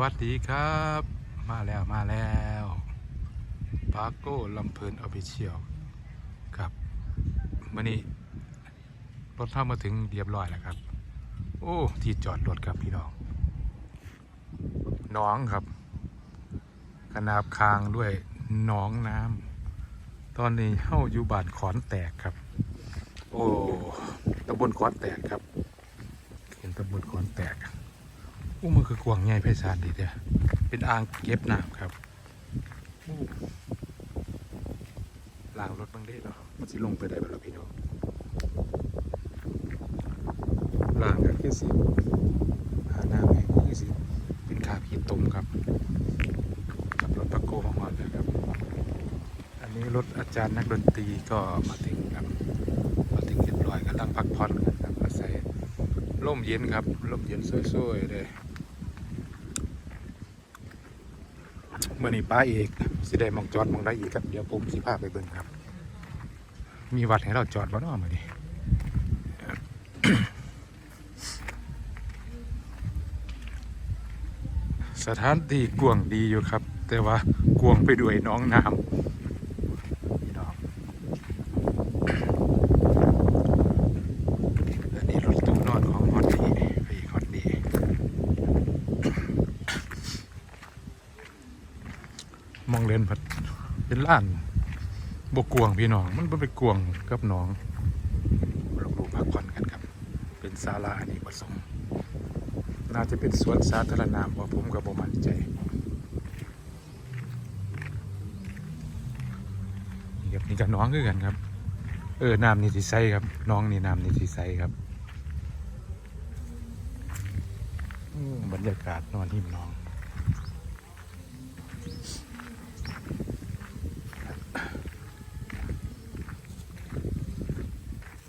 วัสดีครับ มาแล้วมาแล้วปาโก้ลำเพลินออฟฟิเชียลครับมื่อนี้รถเข้ามาถึงเรียบร้อยแล้วครับ โอ้ที่จอดรถครับพี่น้องน้องครับ ขนาบคางด้วยหนองน้ำตอนนี้เข้าอยู่บานขอนแตกครับ โอ้ตำบลขอนแตกครับ เห็นตำบลขอนแตก อู้มันคือกวางใหญ่ไพศาลดีเดียเป็นอ่างเก็บน้ำครับล้างรถบางเด้เนาะมันสิลงไปได้บ่ล่ะพี่น้องล้างก็คือสิหาน้ำให้คือสิเป็นคาพีตมครับกับรถปะโกมาหอดแล้วครับ อันนี้รถอาจารย์นักดนตรีก็มาถึงครับมาถึงเรียบร้อยกำลังพักผ่อนกันครับอาศัยร่มเย็นครับร่มเย็นสวยๆเลย เมื่อนี้ป้าเอกสิได้มองจอดมองได้อีกครับ เดี๋ยวผมสิพาไปเบิ่งครับ มีวัดให้เราจอดบ่าน้อมาดิสถานที่กวงดีอยู่ครับ แต่ว่ากวงไปด้วยน้องน้ำพี่น้องอันนี้รถตู้นอนของฮอตดีไปอีกฮอตดี มองเลนผัดเป็นล้านบกกวงพี่น้อง มันบ่ไปกวงกับน้องลงดูพักผ่อนกันครับ เป็นศาลาอเนกประสงค์น่าจะเป็นสวนสาธารณะบ่ผมกับบ่มั่นใจนี่ครับนี่กับน้องคือกันครับ เออน้ำนี่สิใสครับ น้องนี่น้ำนี่สิใสครับบรรยากาศนอนหิมน้อง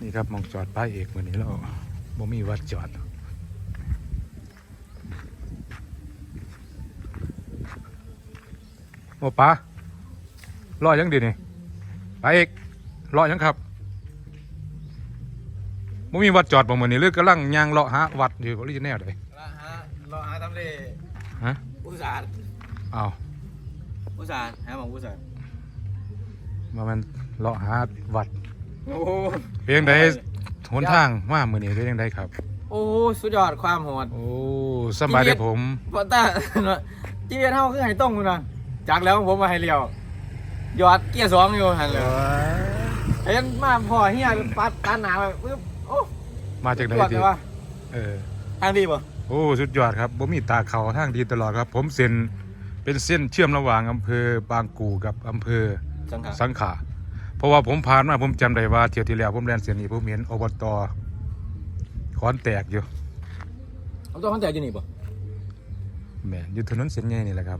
นี่ครับหมองจอดป้ายเอกวันนี้เราบ่มีวัดจอดโอ้ป้ารอยังดีนี่ป้าเอกรอยังครับบ่มีวัดจอดบ่มื้อนี้หรือกำลังย่างเลาะหาวัดอยู่บ่หรือจะแนวใดละฮะรอหาทำเลฮะอุตสาห์อ้าวอุตสาห์หาหมองอุตสาห์มามันเลาะหาวัด โอ้โหเป็นจังไดหนทางมามื้อนี้เป็นจังไดครับ โอ้โหสุดยอดความโหดโอ้สำบายเด้อผมพอตาจีเวียนเท่าคือไห้ต้องคุณนะจากแล้วผมมาให้เลี้ยวยอดเกียร์สองอยู่หันเลยเห็นมาพอเฮียปัดตาหนาไปปึ๊บโอ้มาจากไหนยอดดีเลยวะเออทางดีป่ะโอ้สุดยอดครับผมมีตาเขาทางดีตลอดครับ ผมเส้นเป็นเส้นเชื่อมระหว่างอำเภอบางกูกับอำเภอจังค่ะสังขะ เพราะว่าผมผ่านมาผมจำได้ว่าเที่ยวที่แล้วผมแล่นเส้นนี้ผมเห็นอบตขอนแตกอยู่เอาตัวขันแตกอยู่นี่ป่ะแหมอยู่ถนนเส้นใหญ่นี่แหละครับ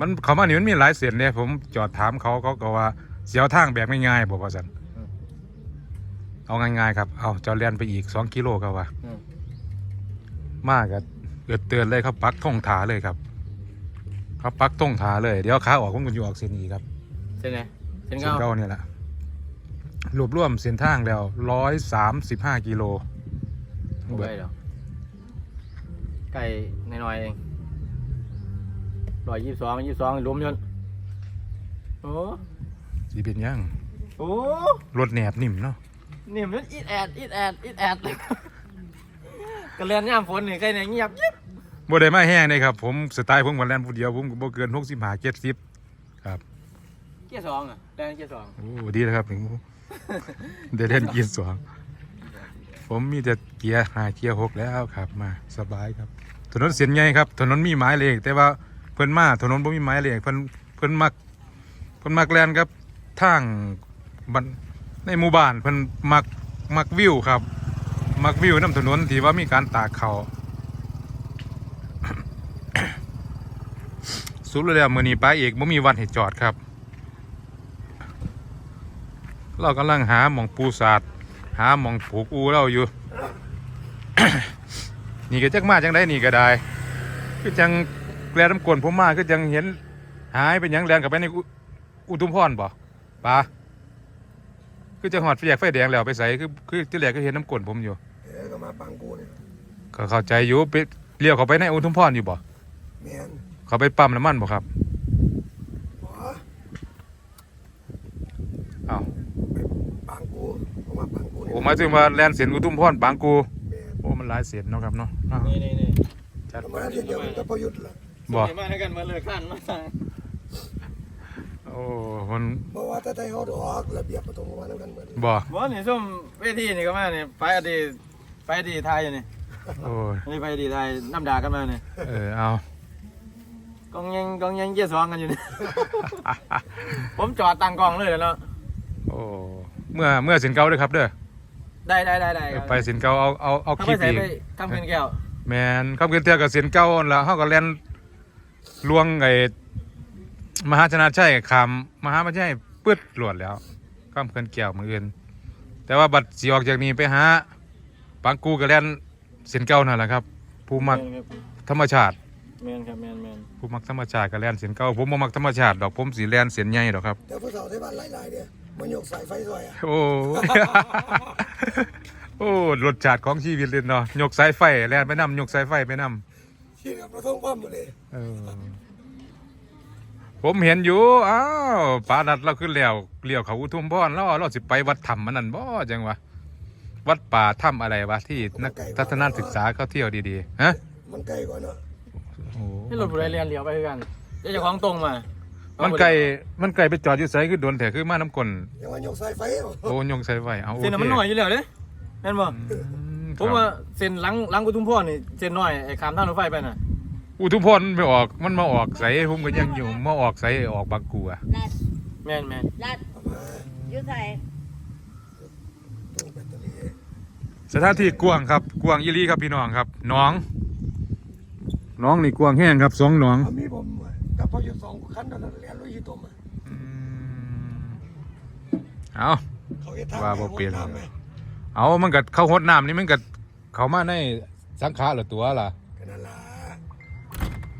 มันเขามานี่มันมีหลายเส้นเนี่ยผมจอดถามเขาเขาก็ว่าเสียวทางแบบง่ายๆบอกว่าสันเอาง่ายๆครับ เอาเจอเลียนไปอีกสองกิโลครับว่าอืมมากครับเกิดเตือนเลยครับปักท่องถาเลยครับเขาปักท่องถาเลย เดี๋ยวขาออกผมก็อยู่ออกเส้นนี้ครับเส้นไหน เส้นเส้นเก้าเก้าเนี่ยแหละรวบรวมเส้นทางแล้วร้อยสามสิบห้ากิโลโอ้ยเดี๋ยวไก่น้อยๆเองร้อยยี่สิบสองยี่สิบสองรวมยนต์โอ้สีเป็นหยังโอ้รถแหนบนิ่มเนาะนี่มันอีดแอดอีดแอดอีดแอดเลยก็เรียนย่ามฝนนี่ใครเนี่ยเงียบยิบบ่ได้มาแห้งเลยครับ ผมสไตล์ผมกันแล่นผู้เดียวผมก็บ่เกินหกสิบห้าเจ็ดสิบครับเกียร์สองอะแดนเกียร์สองโอ้ดีนะครับถึงเดี๋ยวเล่นเกียร์สองผมมีแต่เกียร์ห้าเกียร์หกแล้วครับมาสบายครับ ถนนเส้นใหญ่ครับ ถนนมีไม้เลขแต่ว่าเพิ่นมาถนนบ่มีไม้เลขเพิ่นเพิ่นมักเพิ่นมักแลนครับทางบันในหมู่บ้านเพิ่นมักมักวิวครับ มักวิวน้ำถนนที่ว่ามีการตากเขาสุดแล้วมื้อนี้ป้าเอกบ่มีวันให้จอดครับ เรากำลังหาหมองปูสาดหาหมองผูกอูเราอยู่ นี่ก็จักมาจังได้นี่ก็ได้คือจังแลน้ำกลนผมมาคือจังเห็นหายเป็นหยังแลนกลับไปในอุอุทุมพรบ่ปลาคือจังหอดไฟแยกไฟแดงแล้วไปใส่คือคือที่แรกก็เห็นน้ำกลนผมอยู่เออก็มาปังกูเนี่ยก็เข้าใจอยู่ไปเลี้ยวเข้าไปในอุทุมพรอยู่บ่บแม่นเขาไปปั๊มน้ำมันบ่ครับบ่ อ้าว บางกูผมว่าบางกูนี่ โอ้หมายถึงว่าแลนเสียนอุทุมพรบางกูแม่นโอ้มันหลายเสียนเนาะครับเนาะอ้าวนี่นี่นี่จัดประมาณเดียวกันกับประยุทธ์ล่ะบ่ส่งมาให้กันมาเลยขั้นมาสั่งโอ้มันเพราะว่าถ้าไทยเฮาดอกระเบียบประตรงมาแล้วกันเหมือนบ่บ่นี่ส้มเวทีนี่ก็มาเนี่ยไปอดีตไปอดีตไทยอยู่นี่โอ้ยนี่ไปอดีตไทยน้ำด่ากันมาเนี่ยเออเอากองยังกองยังเยี่ยสองกันอยู่นี่ผมจอดตั้งกองเลยเนาะโอ้เมื่อเมื่อสินเก่าเด้อครับเด้อ ได้ได้ได้ได้เออไปสินเก่าเอาเอาเอาถ้าคลิไปปใส่อีกไปทำเงินแก้วแมนคำเกินเทือกับสินเก่าหั่นละเฮาก็แล่นลวงไอ้มหาชนะชัยคำมหาชนะชัยปึดหลวดแล้วคำเกินแก้วมืออื่น แต่ว่าบัดสิออกจากนี้ไปหาปังกูก็แล่นสินเก่านั่นแหละครับ ผู้มักธรรมชาติแมนครับแมนแมนผู้มักธรรมชาติก็แล่นสินเก่าผมบ่มักธรรมชาติดอกผมสิแล่นเสียนใหญ่ดอกครับแต่ผู้สาวที่บ้านหลายๆเนี่ยมันยกสายไฟซอยอะโอ้ โอ้รสชาติของชีวิตเลยเนาะยกสายไฟแล่นไปนำยกสายไฟไปนำที่กับประท้วงความหมดเลยเออผมเห็นอยู่ อ้าวปานัดเราขึ้นแล้วเลี้ยวเขาอุทุมพรแล้วเราสิไปวัดถ้ำมันนั่นบ่จังวะ วัดป่าถ้ำอะไรวะที่นักทัศนศึกษาเขาเที่ยวดีๆ ฮะ มันไกลกว่าเนาะโอ้นี่รถผู้ใดเรียนเลี้ยวไปคือกันเจ้าของตรงมา มันไกลมันไกลไปจอดอยู่ไสคือโดนแถคือมาน้ำกลนยังว่ายกสายไฟบ่โอ้ยงใส่ไว้เอาโอเส้นเคน่ะมันหน่อยอยู่แล้วเด้แม่นบ่อืมผมว่าเส้นหลังหลังกุทุมพรนี่เส้นน้อยไอ้ขามทางรถไฟไปน่ะอุทุมพรไม่ออกมันมาออกใสผมก็ยังอยู่มาออกใสออกบางกูอะลัดแม่นแม่นลัดเอามาอยู่ใส่ตรงแบตเตอรี่สถานที่กว้างครับกว้างยี่ลีครับพี่น้องครับหน้องหน้องนี่กว้างแห้งครับสองหน้อง เอามีผม กับประยุทธ์สองคันนั่นแหละลุยตมอะอืมาเขาเฮ็ดทาว่าบ่เปลี่ยนเอามันก็เข้าหดน้ำนี่มันก็เข้ามาในสังขารหรือตัวล่ะมันล่ะ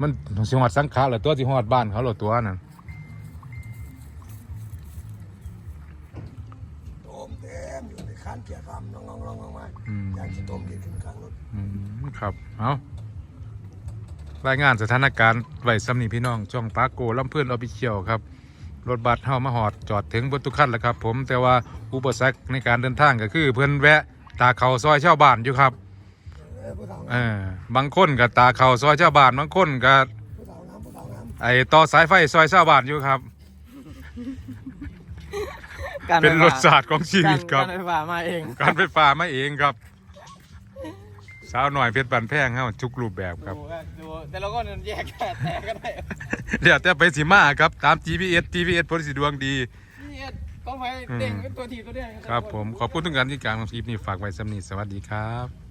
มันสิฮอดสังขารหรือตัวสิฮอดบ้านเขาหรือตัวนั่นโตมเต็มอยู่ในคันเกียร์ซ้ำน้องๆลองๆมาอืมอยากสิโตมกินขึ้นข้างรถครับ เอา รายงานสถานการณ์ไว้สำนีพี่น้องช่องปาโกลำเพื่อนออฟิเชียลครับ รถบัสเฮามาหอดจอดถึงบนทุกขั้นแล้วครับ ผมแต่ว่าอุปสรรคในการเดินทางก็คือเพื่อนแวะตาเขาซอยชาวบ้านอยู่ครับเอ้ยผู้สาวเออบางคนก็ตาเขาซอยชาวบ้านบางคนก็ผู้สาวน้ำผู้สาวน้ไอต่อสายไฟซอยชาวบ้านอยู่ครับการเป็นไฟรฟ้าสชาติของชีวิตครับการไฟฟ้ามาเอง การไฟฟ้ามาเองครับ สาวหน่อยเพชรบันแพงเฮาทุกรูปแบบครับ ดูดูแต่เราก็แยกแค่แต่ก็ได้เดี๋ยวแต่ไปสิมาครับ ตาม GPS GPS พลสิดวงดี นี่ต้องไปเด้งเป็นตัวทีตัวเดียวครับผม ขอบคุณทุกการที่การของคลิปนี้ฝากไว้สำนีสวัสดีครับ